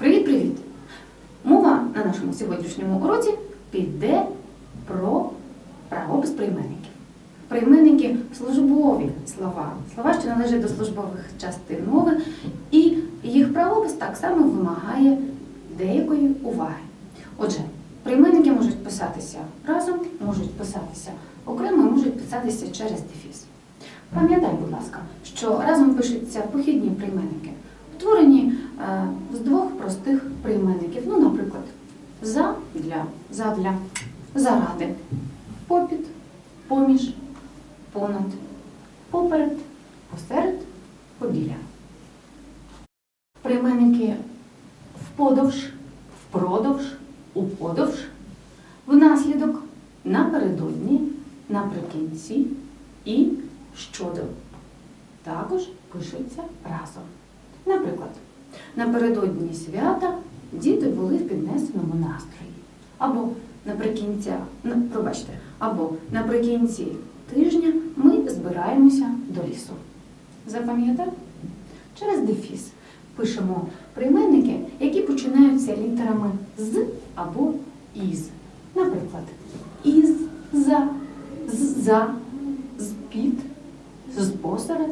Привіт-привіт! Мова на нашому сьогоднішньому уроці піде про правопис прийменників. Прийменники службові слова, слова, що належать до службових частин мови, і їх правопис так само вимагає деякої уваги. Отже, прийменники можуть писатися разом, можуть писатися окремо, можуть писатися через дефіс. Пам'ятай, будь ласка, що разом пишуться похідні прийменники, утворені е, з двох простих прийменників. Ну, наприклад, за для, задля, заради, попід, поміж, понад, поперед, посеред, побіля. Прийменники вподовж, впродовж, уподовж, внаслідок, напередодні, наприкінці і щодо. Також пишуться разом. Наприклад, напередодні свята діти були в піднесеному настрої. Або наприкінці, пробачте, або наприкінці тижня ми збираємося до лісу. Запам'ятав? Через дефіс пишемо прийменники, які починаються літерами з або із. Наприклад, із, за, з, за, з-під, з-посеред,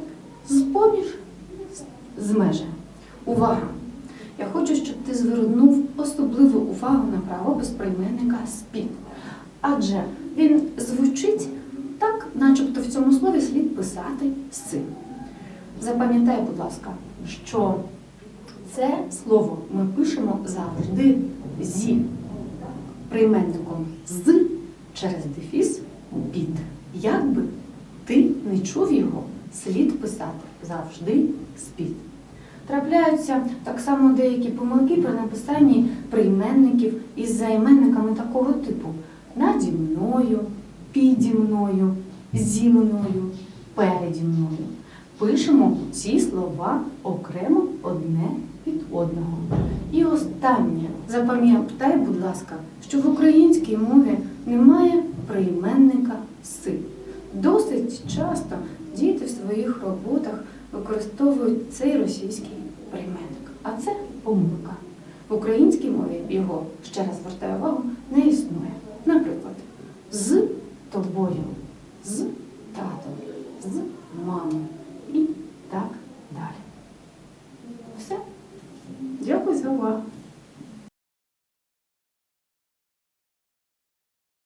з-поміж, з- з межі. Увага! Я хочу, щоб ти звернув особливу увагу на правопис прийменника з-під. Адже він звучить так, начебто в цьому слові слід писати цим. Запам'ятай, будь ласка, що це слово ми пишемо завжди зі прийменником з через дефіс під. Як би ти не чув його, слід писати завжди з-під. Трапляються так само деякі помилки при написанні прийменників із займенниками такого типу наді мною, піді мною, зі мною, переді мною. Пишемо ці слова окремо одне від одного. І останнє, запам'ятай, будь ласка, що в українській мові немає прийменника си. Досить часто діти своїх роботах використовують цей російський прийменник. А це помилка. В українській мові його, ще раз звертаю увагу, не існує. Наприклад, з тобою, з татом, з мамою і так далі. Все. Дякую за увагу.